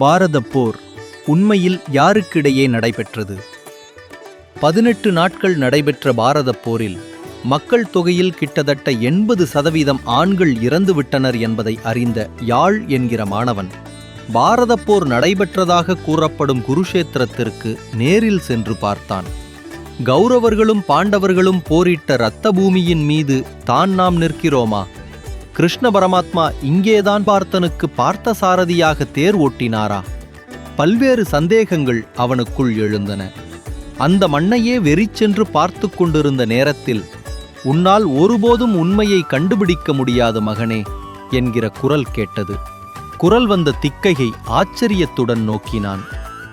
பாரதப் போர் உண்மையில் யாருக்கிடையே நடைபெற்றது? பதினெட்டு நாட்கள் நடைபெற்ற பாரதப் போரில் மக்கள் தொகையில் கிட்டத்தட்ட எண்பது சதவீதம் ஆண்கள் இறந்துவிட்டனர் என்பதை அறிந்த யாழ் என்கிற மாணவன் பாரதப் போர் நடைபெற்றதாக கூறப்படும் குருஷேத்திரத்திற்கு நேரில் சென்று பார்த்தான். கௌரவர்களும் பாண்டவர்களும் போரிட்ட இரத்த பூமியின் மீது தான் நாம் நிற்கிறோமா? கிருஷ்ண பரமாத்மா இங்கேதான் பார்த்தனுக்கு பார்த்த சாரதியாக தேர் ஓட்டினாரா? பல்வேறு சந்தேகங்கள் அவனுக்குள் எழுந்தன. அந்த மண்ணையே வெறிச்சென்று பார்த்து கொண்டிருந்த நேரத்தில் உன்னால் ஒருபோதும் உண்மையை கண்டுபிடிக்க முடியாது மகனே என்கிற குரல் கேட்டது. குரல் வந்த திக்கையை ஆச்சரியத்துடன் நோக்கினான்.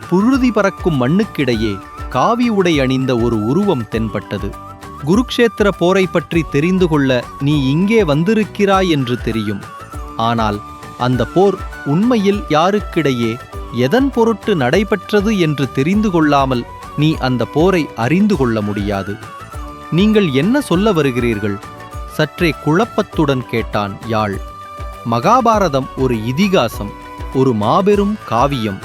புழுதி பறக்கும் மண்ணுக்கிடையே காவி உடை அணிந்த ஒரு உருவம் தென்பட்டது. குருக்ஷேத்திர போரை பற்றி தெரிந்து கொள்ள நீ இங்கே வந்திருக்கிறாய் என்று தெரியும். ஆனால் அந்த போர் உண்மையில் யாருக்கிடையே எதன் பொருட்டு நடைபெற்றது என்று தெரிந்து கொள்ளாமல் நீ அந்த போரை அறிந்து கொள்ள முடியாது. நீங்கள் என்ன சொல்ல வருகிறீர்கள்? சற்றே குழப்பத்துடன் கேட்டான் யாழ். மகாபாரதம் ஒரு இதிகாசம் ஒரு மாபெரும் காவியம்.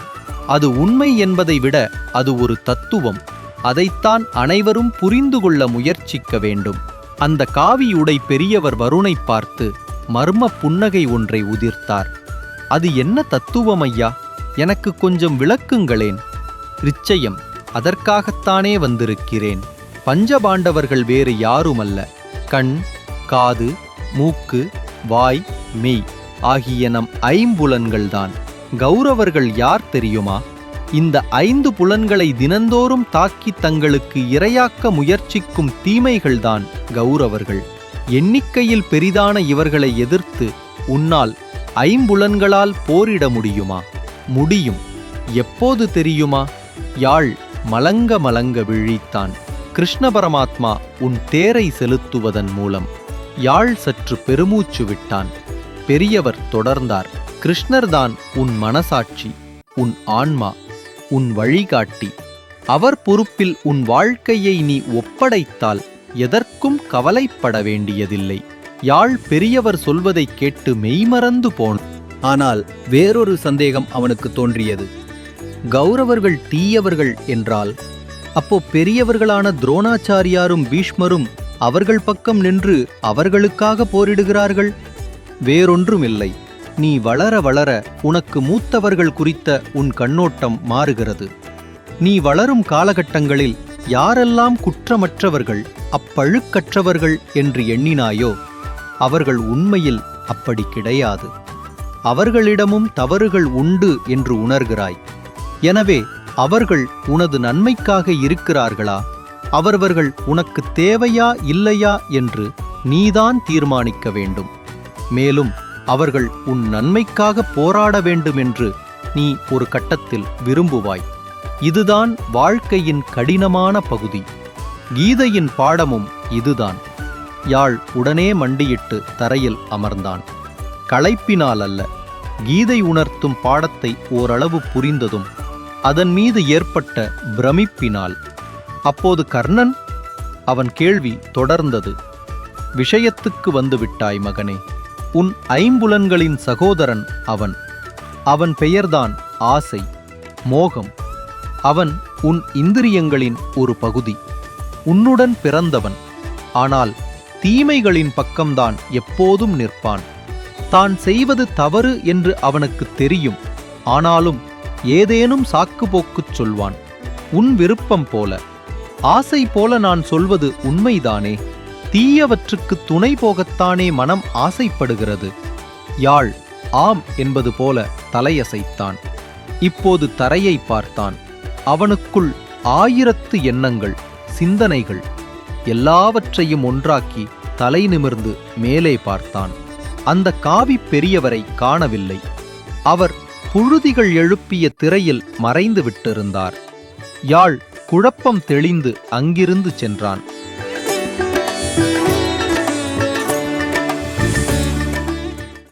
அது உண்மை என்பதை விட அது ஒரு தத்துவம். அதைத்தான் அனைவரும் புரிந்து கொள்ள முயற்சிக்க வேண்டும். அந்த காவியுடை பெரியவர் வருணை பார்த்து மர்ம புன்னகை ஒன்றை உதிர்த்தார். அது என்ன தத்துவம் ஐயா? எனக்கு கொஞ்சம் விளக்குங்களேன். நிச்சயம் அதற்காகத்தானே வந்திருக்கிறேன். பஞ்சபாண்டவர்கள் வேறு யாருமல்ல. கண் காது மூக்கு வாய் மெய் ஆகிய நம் ஐம்புலன்கள்தான். கௌரவர்கள் யார் தெரியுமா? இந்த ஐந்து புலன்களை தினந்தோறும் தாக்கி தங்களுக்கு இரையாக்க முயற்சிக்கும் தீமைகள்தான் கௌரவர்கள். எண்ணிக்கையில் பெரிதான இவர்களை எதிர்த்து உன்னால் ஐம்புலன்களால் போரிட முடியுமா? முடியும். எப்போது தெரியுமா? யாழ் மலங்க மலங்க விழித்தான். கிருஷ்ண பரமாத்மா உன் தேரை செலுத்துவதன் மூலம் யாழ் சற்று பெருமூச்சு விட்டான். பெரியவர் தொடர்ந்தார். கிருஷ்ணர்தான் உன் மனசாட்சி உன் ஆன்மா. உன் வழிகாட்டி. அவர் பொறுப்பில் உன் வாழ்க்கையை நீ ஒப்படைத்தால் எதற்கும் கவலைப்பட வேண்டியதில்லை. யாழ் பெரியவர் சொல்வதைக் கேட்டு மெய்மறந்து போன். ஆனால் வேறொரு சந்தேகம் அவனுக்கு தோன்றியது. கௌரவர்கள் தீயவர்கள் என்றால் அப்போ பெரியவர்களான துரோணாச்சாரியாரும் பீஷ்மரும் அவர்கள் பக்கம் நின்று அவர்களுக்காக போரிடுகிறார்கள்? வேறொன்றுமில்லை. நீ வளர வளர உனக்கு மூத்தவர்கள் குறித்த உன் கண்ணோட்டம் மாறுகிறது. நீ வளரும் காலகட்டங்களில் யாரெல்லாம் குற்றமற்றவர்கள் அப்பழுக்கற்றவர்கள் என்று எண்ணினாயோ அவர்கள் உண்மையில் அப்படி கிடையாது. அவர்களிடமும் தவறுகள் உண்டு என்று உணர்கிறாய். எனவே அவர்கள் உனது நன்மைக்காக இருக்கிறார்களா? அவரவர்கள் உனக்கு தேவையா இல்லையா என்று நீதான் தீர்மானிக்க வேண்டும். மேலும் அவர்கள் உன் நன்மைக்காக போராட வேண்டுமென்று நீ ஒரு கட்டத்தில் விரும்புவாய். இதுதான் வாழ்க்கையின் கடினமான பகுதி. கீதையின் பாடமும் இதுதான். யாழ் உடனே மண்டியிட்டு தரையில் அமர்ந்தான். களைப்பினால் அல்ல கீதை உணர்த்தும் பாடத்தை ஓரளவு புரிந்ததும் அதன் மீது ஏற்பட்ட பிரமிப்பினால். அப்போது கர்ணன் அவன் கேள்வி தொடர்ந்தது. விஷயத்துக்கு வந்துவிட்டாய் மகனே. உன் ஐம்புலன்களின் சகோதரன் அவன். அவன் பெயர்தான் ஆசை மோகம். அவன் உன் இந்திரியங்களின் ஒரு பகுதி. உன்னுடன் பிறந்தவன். ஆனால் தீமைகளின் பக்கம்தான் எப்போதும் நிற்பான். தான் செய்வது தவறு என்று அவனுக்கு தெரியும். ஆனாலும் ஏதேனும் சாக்குப்போக்குச் சொல்வான். உன் விருப்பம் போல. ஆசை போல நான் சொல்வது உண்மைதானே? தீயவற்றுக்கு துணை போகத்தானே மனம் ஆசைப்படுகிறது? யாழ் ஆம் என்பது போல தலையசைத்தான். இப்போது தரையை பார்த்தான். அவனுக்குள் ஆயிரத்து எண்ணங்கள் சிந்தனைகள் எல்லாவற்றையும் ஒன்றாக்கி தலை நிமிர்ந்து மேலே பார்த்தான். அந்த காவி பெரியவரை காணவில்லை. அவர் புழுதிகள் எழுப்பிய திரையில் மறைந்து விட்டிருந்தார். யாழ் குழப்பம் தெளிந்து அங்கிருந்து சென்றான்.